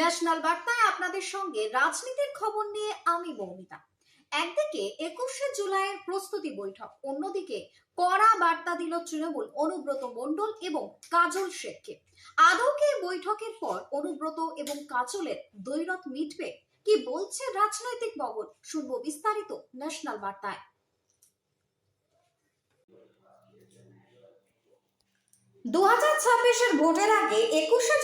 National বার্তায় আপনাদের সঙ্গে রাজনীতির খবর নিয়ে আমি মৌমিতা। একদিকে একুশে জুলাইয়ের প্রস্তুতি বৈঠক, অন্যদিকে কড়া বার্তা দিল তৃণমূল অনুব্রত মণ্ডল এবং কাজল শেখকে। আদৌ কি এই বৈঠকের পর অনুব্রত এবং কাজলের দ্বৈরথ মিটবে? কি বলছে রাজনৈতিক মহল শুনব বিস্তারিত ন্যাশনাল বার্তায়। দু হাজার ছাব্বিশের ভোটের আগে একুশে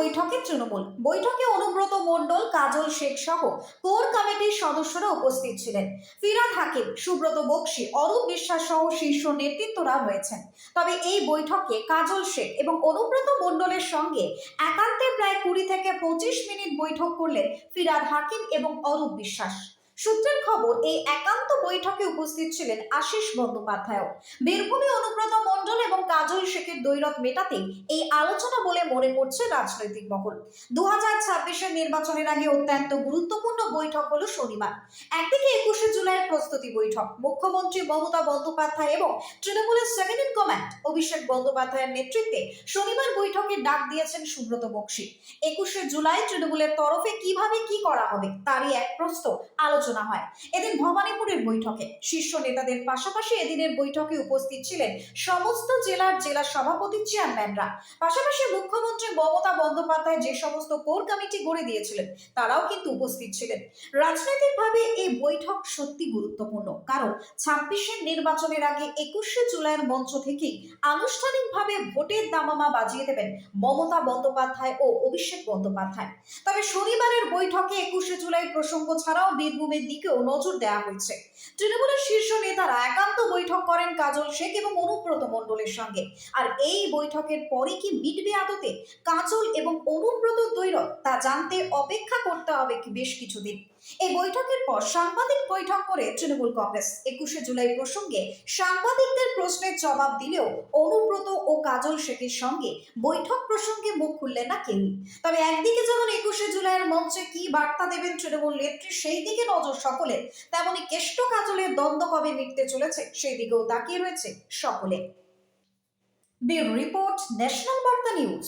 বৈঠকে তৃণমূল। বৈঠকে অনুব্রত মণ্ডল, কাজল শেখ সহ কোর কমিটির সদস্যরা উপস্থিত ছিলেন। ফিরাদ হাকিম, সুব্রত বক্সি, অরূপ বিশ্বাস সহ শীর্ষ নেতৃত্বরা রয়েছেন। তবে এই বৈঠকে কাজল শেখ এবং অনুব্রত মণ্ডলের সঙ্গে একান্তে প্রায় কুড়ি থেকে পঁচিশ মিনিট বৈঠক করলেন ফিরাদ হাকিম এবং অরূপ বিশ্বাস। সূত্রের খবর, এই একান্ত বৈঠকে উপস্থিত ছিলেন আশিস বন্দ্যোপাধ্যায় বীরভূমে অনুব্রত মণ্ডল এবং কাজল শেখের দৈরত মেটাতেই এই আলোচনা বলে মনে করছে রাজনৈতিক মহল। দু হাজার ছাব্বিশের নির্বাচনের আগে অত্যন্ত গুরুত্বপূর্ণ বৈঠক হলো শনিবার। একদিকে একুশে জুলাইয়ের প্রস্তুতি বৈঠক। মুখ্যমন্ত্রী মমতা বন্দ্যোপাধ্যায় এবং তৃণমূলের সেকেন্ড ইন কমান্ড অভিষেক বন্দ্যোপাধ্যায়ের নেতৃত্বে শনিবার বৈঠকে ডাক দিয়েছেন সুব্রত বক্সি। একুশে জুলাই তৃণমূলের তরফে কীভাবে কি করা হবে, তারই এক প্রস্ত আলোচনা হয়। এদিন ভবানীপুরের বৈঠকে শীর্ষ নেতাদের পাশাপাশি এদিনের বৈঠকে উপস্থিত ছিলেন সমস্ত জেলার জেলা সভাপতি চেয়ারম্যানরা। পাশাপাশি মুখ্যমন্ত্রী মমতা বন্দ্যোপাধ্যায় যে সমস্ত কোর কমিটি গড়ে দিয়েছিলেন, তারাও কিন্তু উপস্থিত ছিলেন। রাজনৈতিকভাবে এই বৈঠক সত্যি গুরুত্বপূর্ণ, কারণ ছাব্বিশের নির্বাচনের আগে একুশে জুলাইয়ের মঞ্চ থেকেই আনুষ্ঠানিকভাবে ভোটের দামামা বাজিয়ে দেবেন মমতা বন্দ্যোপাধ্যায় ও অভিষেক বন্দ্যোপাধ্যায়। তবে শনিবারের বৈঠকে একুশে জুলাই প্রসঙ্গ ছাড়াও বীরভূমের দিকেও নজর দেওয়া হয়েছে। তৃণমূলের শীর্ষ নেতারা একান্ত বৈঠক করেন কাজল শেখ এবং অনুব্রত মণ্ডলের সঙ্গে। আর এই বৈঠকের পরে কি মিটবে আদতে? কাজল এবং অনুব্রত দৈরত তা জানতে অপেক্ষা করতে হবে বেশ কিছুদিন। এই বৈঠকের পর সাংবাদিক বৈঠক করে তৃণমূল কংগ্রেস। একুশে জুলাই প্রসঙ্গে সাংবাদিকদের প্রশ্নের জবাব দিলেও অনুব্রত ও কাজল শেখের সঙ্গে বৈঠক প্রসঙ্গে মুখ খুললেন না কেউই। তবে একদিকে যেমন একুশে জুলাইয়ের মঞ্চে কি বার্তা দেবেন তৃণমূল নেত্রী সেই দিকে নজর সকলের তেমনি কেষ্ট কাজলের দ্বন্দ্ব কবে মিটতে চলেছে সেই দিকেও তাকিয়ে রয়েছে সকলে। ব্যুরো রিপোর্ট, ন্যাশনাল বার্তা নিউজ।